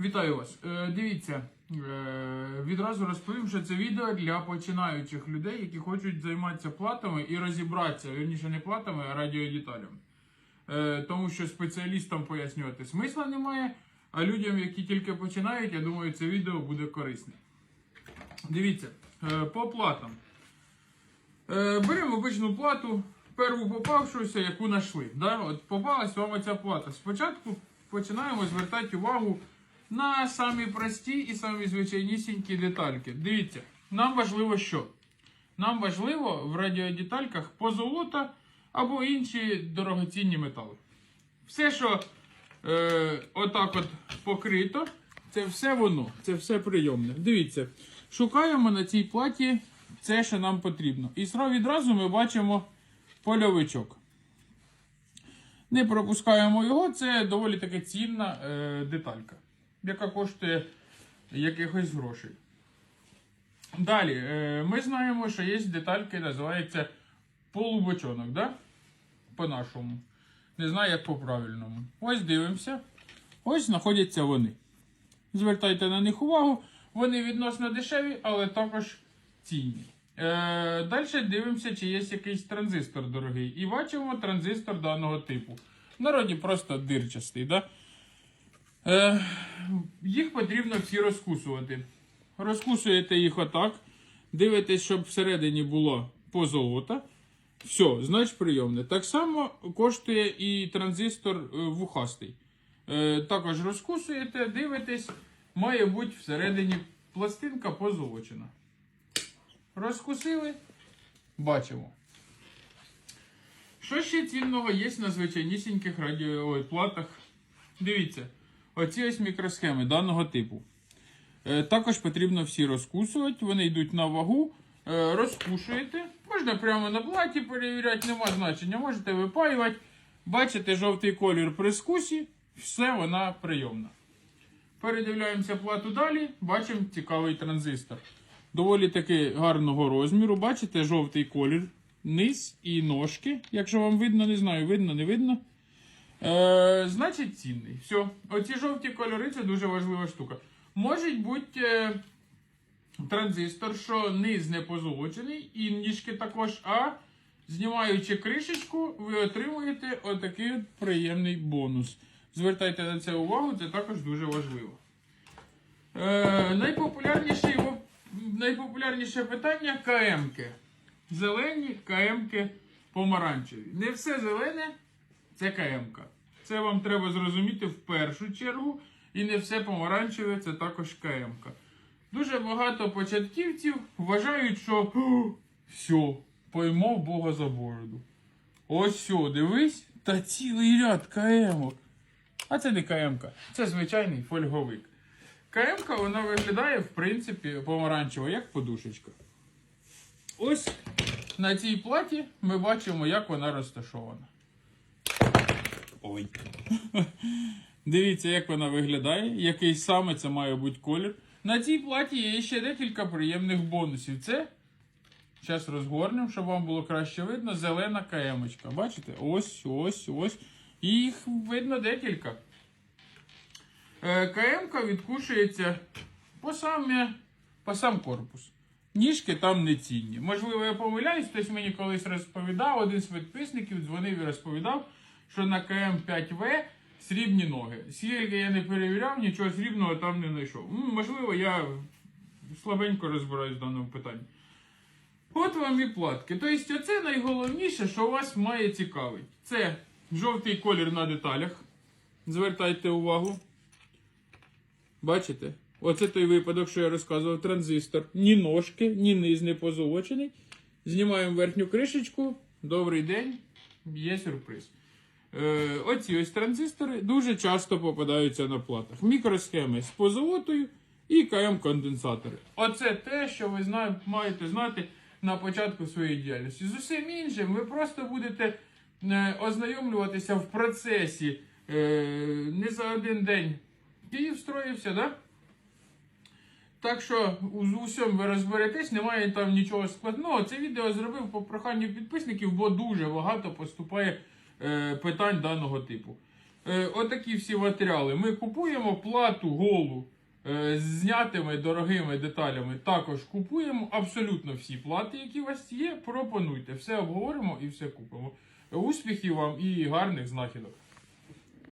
Вітаю вас. Е, дивіться, е, відразу розповім, що це відео для починаючих людей, які хочуть займатися платами і розібратися, вірніше не платами, а радіодеталями. Е, тому що спеціалістам пояснювати смисла немає, а людям, які тільки починають, я думаю, це відео буде корисне. Дивіться, е, по платам. Е, беремо обичну плату, перву попавшуюся, яку знайшли. Да? От попалась вам ця плата. Спочатку починаємо звертати увагу на самі прості і самі звичайнісінькі детальки. Дивіться, нам важливо що? Нам важливо в радіодетальках позолота або інші дорогоцінні метали. Все, що е, отак от покрито, це все воно, це все прийомне. Дивіться, шукаємо на цій платі це, що нам потрібно. І відразу ми бачимо польовичок. Не пропускаємо його, це доволі таки цінна е, деталька, яка коштує якихось грошей. Далі, е, ми знаємо, що є детальки, називається полубочонок, да? по-нашому. Не знаю, як по-правильному. Ось дивимося. Ось знаходяться вони. Звертайте на них увагу. Вони відносно дешеві, але також цінні. Е, далі дивимося, чи є якийсь транзистор дорогий. І бачимо транзистор даного типу. В народі просто дирчастий. Да? Е, їх потрібно всі розкусувати. Розкусуєте їх отак. Дивитесь, щоб всередині було позолота. Все, значить прийомне. Так само коштує і транзистор е, вухастий. Е, також розкусуєте, дивитесь, має бути всередині пластинка позолочена. Розкусили, бачимо. Що ще цінного є на звичайнісіньких радіо... Ой, платах? Дивіться, оці ось мікросхеми даного типу. Е, також потрібно всі розкусувати, вони йдуть на вагу. Е, розкушуєте. Можна прямо на платі перевіряти, нема значення. Можете випаювати. Бачите жовтий колір при скусі, все вона прийомна. Передивляємося плату далі, бачимо цікавий транзистор. Доволі таки гарного розміру. Бачите жовтий колір, низ і ножки. Якщо вам видно, не знаю, видно, не видно. Е, значить цінний. Все. Оці жовті кольори це дуже важлива штука. Може бути е, транзистор, що низ не позолочений, і ніжки також, а знімаючи кришечку, ви отримуєте отакий от приємний бонус. Звертайте на це увагу, це також дуже важливо. Е, найпопулярніше, найпопулярніше питання КМки. Зелені КМки помаранчеві. Не все зелене це КМка. Це вам треба зрозуміти в першу чергу. І не все помаранчеве це також КМка. Дуже багато початківців вважають, що все, поймов Бога за бороду. Ось все, дивись, та цілий ряд КМок. А це не КМка, це звичайний фольговик. КМка вона виглядає, в принципі, помаранчево, як подушечка. Ось на цій платі ми бачимо, як вона розташована. Ой. Дивіться, як вона виглядає, який саме це має бути колір. На цій платі є ще декілька приємних бонусів. Це, зараз розгорнемо, щоб вам було краще видно, зелена каємочка. Бачите? Ось, ось, ось. І їх видно декілька. Е, КМ відкушується по, самі, по сам корпус. Ніжки там не цінні. Можливо, я помиляюсь, хтось мені колись розповідав, один з підписників дзвонив і розповідав, що на КМ5В срібні ноги. Скільки я не перевіряв, нічого срібного там не знайшов. Можливо, я слабенько розбираюсь в даному питанні. От вам і платки. Тобто, оце найголовніше, що вас має цікавить. Це жовтий колір на деталях. Звертайте увагу. Бачите? Оце той випадок, що я розказував, транзистор. Ні ножки, ні низ не позолочений. Знімаємо верхню кришечку. Добрий день. Є сюрприз. Е, оці ось транзистори дуже часто попадаються на платах. Мікросхеми з позолотою і КМ-конденсатори. Оце те, що ви зна- маєте знати на початку своєї діяльності. З усім іншим ви просто будете е, ознайомлюватися в процесі е, не за один день. Київ встроївся, да? Так що з усьому ви розберетесь, немає там нічого складного. Це відео зробив по проханню підписників, бо дуже багато поступає е, питань даного типу. е, отакі всі матеріали. Ми купуємо плату голу е, з знятими дорогими деталями. Також купуємо абсолютно всі плати, які у вас є. Пропонуйте. Все обговоримо і все купимо. Успіхів вам і гарних знахідок.